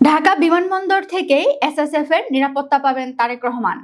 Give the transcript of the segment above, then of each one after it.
ঢাকা বিমানবন্দর থেকেই এসএসএফ এর নিরাপত্তা পাবেন তারেক রহমান।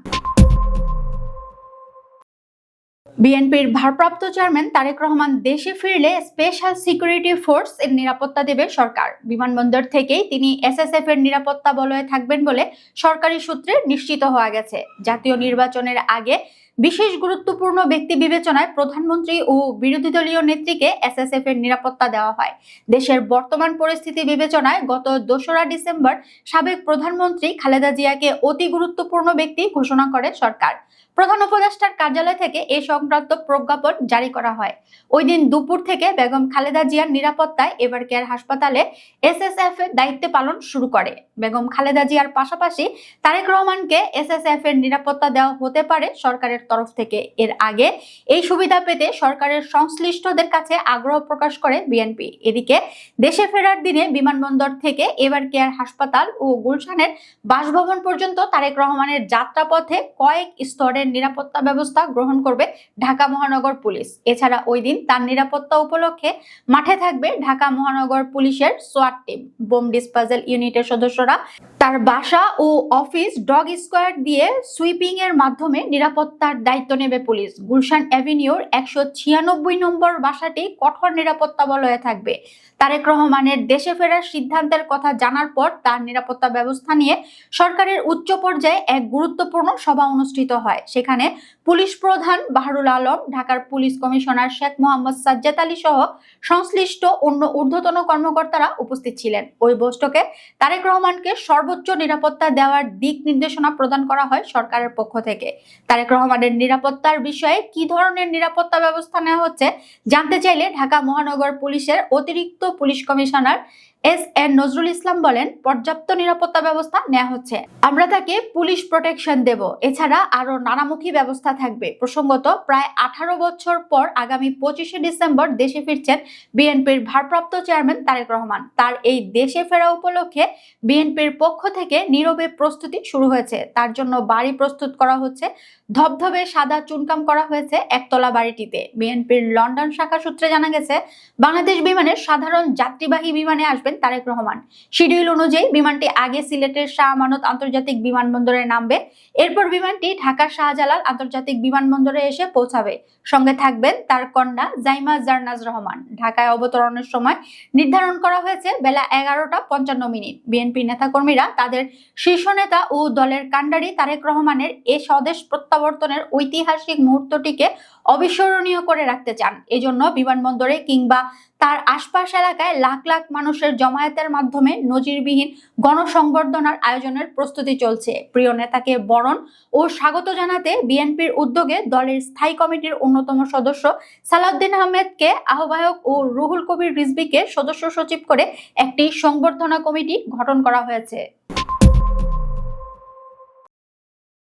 বিএনপির ভারপ্রাপ্ত চেয়ারম্যান তারেক রহমান দেশে ফিরলে স্পেশাল সিকিউরিটি ফোর্স এর নিরাপত্তা দেবে সরকার। বিমানবন্দর থেকেই তিনি এসএসএফ এর নিরাপত্তা বলয়ে থাকবেন বলে সরকারি সূত্রে নিশ্চিত হওয়া গেছে। জাতীয় নির্বাচনের আগে বিশেষ গুরুত্বপূর্ণ ব্যক্তি বিবেচনায় প্রধানমন্ত্রী ও বিরোধী দলীয় নেত্রীকে এসএসএফ এর নিরাপত্তা দেওয়া হয়। দেশের বর্তমান পরিস্থিতি বিবেচনায় গত দোসরা ডিসেম্বর সাবেক প্রধানমন্ত্রী খালেদা জিয়াকে অতি গুরুত্বপূর্ণ ব্যক্তি ঘোষণা করে সরকার। প্রধান উপদেষ্টার কার্যালয় থেকে এ সংক্রান্ত প্রজ্ঞাপন জারি করা হয়। ওই দিন দুপুর থেকে বেগম খালেদা জিয়ার নিরাপত্তায় এবার কেয়ার হাসপাতালে এসএসএফ এর দায়িত্ব পালন শুরু করে। বেগম খালেদা জিয়ার পাশাপাশি তারেক রহমানকে এসএসএফ এর নিরাপত্তা দেওয়া হতে পারে সরকারের তরফ থেকে এর আগে এই সুবিধা পেতে সরকারের সংশ্লিষ্টদের কাছে আগ্রহ প্রকাশ করে বিএনপি। এদিকে দেশে ফেরার দিনে বিমানবন্দর থেকে এবার কেয়ার হাসপাতাল ও গুলশানের বাসভবন পর্যন্ত তারেক রহমানের যাত্রাপথে কয়েক স্তরের নিরাপত্তা ব্যবস্থা গ্রহণ করবে ঢাকা মহানগর পুলিশ। এছাড়া ওই দিন তার নিরাপত্তা উপলক্ষে মাঠে থাকবে ঢাকা মহানগর পুলিশের সোয়াট টিম। বোম ডিসপাজেল ইউনিটের সদস্যরা তার বাসা ও অফিস ডগ স্কোয়াড দিয়ে সুইপিং এর মাধ্যমে নিরাপত্তার দায়িত্ব নেবে পুলিশ। গুলশান অ্যাভিনিউর একশো ছিয়ানব্বই নম্বর বাসাটি কঠোর নিরাপত্তা বলয়ে থাকবে। তারেক রহমানের দেশে ফেরার সিদ্ধান্তের কথা জানার পর তার নিরাপত্তা ব্যবস্থা নিয়ে সরকারের উচ্চ পর্যায়ে এক গুরুত্বপূর্ণ সভা অনুষ্ঠিত হয়। সেখানে পুলিশ প্রধান বাহারুল আলম, ঢাকার পুলিশ কমিশনার শেখ মোহাম্মদ সাজ্জাদ আলী সহ সংশ্লিষ্ট অন্য ঊর্ধ্বতন কর্মকর্তারা উপস্থিত ছিলেন। ওই বৈঠকে তারেক রহমানকে সর্বোচ্চ নিরাপত্তা দেওয়ার দিক নির্দেশনা প্রদান করা হয় সরকারের পক্ষ থেকে। তারেক রহমানের নিরাপত্তার বিষয়ে কি ধরনের নিরাপত্তা ব্যবস্থা নেওয়া হচ্ছে জানতে চাইলে ঢাকা মহানগর পুলিশের অতিরিক্ত police commissioner S N Nazrul Islam বলেন, পর্যাপ্ত নিরাপত্তা ব্যবস্থা নেওয়া হচ্ছে। আমরা তাকে পুলিশ প্রোটেকশন দেব। এছাড়া আরও নানামুখী ব্যবস্থা থাকবে। প্রসঙ্গত, প্রায় আঠারো বছর পর আগামী পঁচিশে ডিসেম্বর দেশে ফিরছেন বিএনপির ভারপ্রাপ্ত চেয়ারম্যান তারেক রহমান। তার এই দেশে ফেরা উপলক্ষে বিএনপির পক্ষ থেকে নীরবে প্রস্তুতি শুরু হয়েছে। তার জন্য বাড়ি প্রস্তুত করা হচ্ছে। ধবধবে সাদা চুনকাম করা হয়েছে একতলা বাড়িটিতে। বিএনপির লন্ডন শাখা সূত্রে জানা গেছে, বাংলাদেশ বিমানের সাধারণ যাত্রীবাহী বিমানে আসবেন তারেক রহমান। শিডিউল অনুযায়ী বিমানটি আগে সিলেটের শাহ আমানত আন্তর্জাতিক বিমানবন্দরে নামবে। এরপর বিমানটি ঢাকা শাহজালাল আন্তর্জাতিক বিমানবন্দরে এসে পৌঁছাবে। সঙ্গে থাকবেন তার কন্যা জাইমা জারনাজ রহমান। ঢাকায় অবতরণের সময় নির্ধারণ করা হয়েছে বেলা এগারোটা পঞ্চান্ন মিনিট। বিএনপি নেতাকর্মীরা তাদের শীর্ষ নেতা ও দলের কাণ্ডারি তারেক রহমানের এ স্বদেশ প্রত্যাবর্তনের ঐতিহাসিক মুহূর্তটিকে অবিস্মরণীয় করে রাখতে চান। এজন্য বিমানবন্দরে কিংবা তার আশপাশ এলাকায় লাখ লাখ মানুষের জমায়েতের মাধ্যমে নজিরবিহীন গণসংবর্ধনার আয়োজনের প্রস্তুতি চলছে। প্রিয় নেতাকে বরণ ও স্বাগত জানাতে বিএনপির উদ্যোগে দলের স্থায়ী কমিটির অন্যতম সদস্য সালাউদ্দিন আহমেদকে আহ্বায়ক ও রুহুল কবির রিজবিকে সদস্য সচিব করে একটি সংবর্ধনা কমিটি গঠন করা হয়েছে।